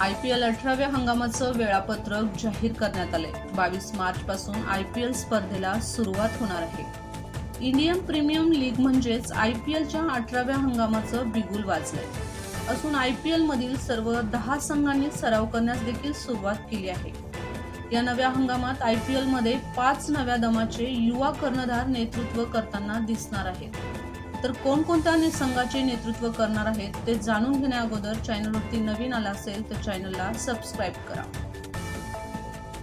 I P L अठराव्या हंगामाचं वेळापत्रक जाहीर करण्यात आले बावीस मार्च पासून आय पी एल स्पर्धेला सुरुवात होणार आहे. इंडियन प्रीमियम लीग म्हणजेच आय पी एलच्या अठराव्या हंगामाचं बिगुल वाजलंय. असून आय पी एल मधील सर्व दहा संघांनी सराव करण्यास देखील सुरुवात केली आहे. या नव्या हंगामात आय पी एलमध्ये पाच नव्या दमाचे युवा कर्णधार नेतृत्व करताना दिसणार आहेत तर कोणकोणत्या नि- संघाचे नेतृत्व करणार आहेत ते जाणून घेण्या अगोदर चॅनलवरती नवीन आला असेल तर चॅनलला सबस्क्राईब करा.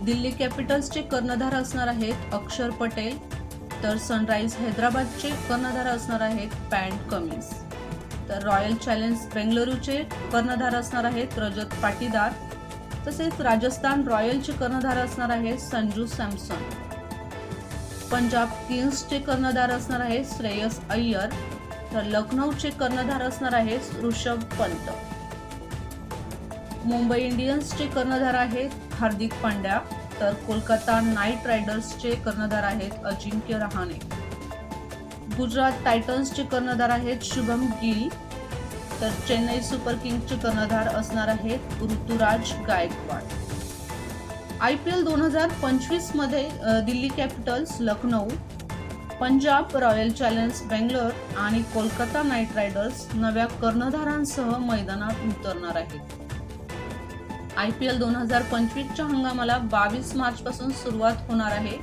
दिल्ली कॅपिटल्सचे कर्णधार असणार आहेत अक्षर पटेल तर सनराईज हैदराबादचे कर्णधार असणार आहेत पॅन्ट कमिन्स तर रॉयल चॅलेंज बेंगलुरूचे कर्णधार असणार आहेत रजत पाटीदार तसेच राजस्थान रॉयलचे कर्णधार असणार आहेत संजू सॅमसन. पंजाब किंग्सचे कर्णधार असणार आहे श्रेयस अय्यर. तर लखनौचे कर्णधार असणार आहेत ऋषभ पंत. मुंबई इंडियन्सचे कर्णधार आहेत हार्दिक पांड्या. तर कोलकाता नाईट रायडर्सचे कर्णधार आहेत अजिंक्य रहाणे. गुजरात टायटन्सचे कर्णधार आहेत शुभम गिल. तर चेन्नई सुपर किंग्सचे कर्णधार असणार आहेत Ruturaj Gaikwad. I P L दोन हजार पंचवीसमध्ये Delhi capitals Lucknow Punjab royal challenge Bangalore आणि कोलकाता नाईट रायडर्स नव्या कर्णधारांसह मैदानात उतरणार आहेत. आय पी एल दोन हजार पंचवीसच्या हंगामाला बावीस मार्च पासून सुरुवात होणार आहे.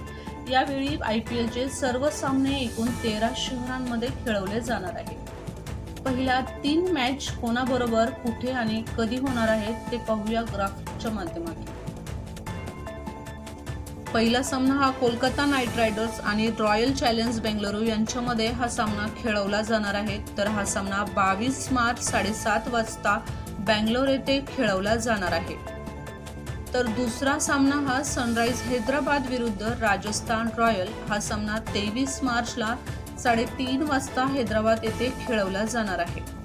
यावेळी आय पी एलचे सर्व सामने एकूण तेरा शहरांमध्ये खेळवले जाणार आहेत. पहिल्या तीन मॅच कोणाबरोबर कुठे आणि कधी होणार आहेत ते पाहूया ग्राफिकच्या माध्यमातून. पहिला सामना हा कोलकाता नाईट रायडर्स आणि रॉयल चॅलेंज बेंगलुरू यांच्यामध्ये हा सामना खेळवला जाणार आहे. तर हा सामना बावीस मार्च साडेसात वाजता बँगलोर येथे खेळवला जाणार आहे. तर दुसरा सामना हा सनराईज हैदराबाद विरुद्ध राजस्थान रॉयल. हा सामना तेवीस मार्चला साडेतीन वाजता हैदराबाद येथे खेळवला जाणार आहे.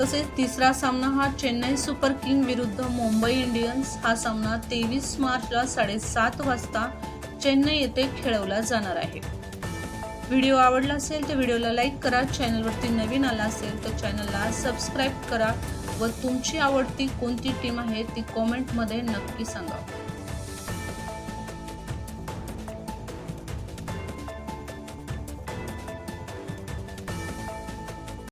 तसेच तिसरा सामना हा चेन्नई सुपर किंग विरुद्ध मुंबई इंडियन्स हा सामना तेवीस मार्चला साडेसात वाजता चेन्नई येथे खेळवला जाणार आहे. व्हिडिओ आवडला असेल तर व्हिडिओला लाईक करा चॅनलवरती नवीन आला असेल तर चॅनलला सबस्क्राईब करा व तुमची आवडती कोणती टीम आहे ती कॉमेंटमध्ये नक्की सांगा.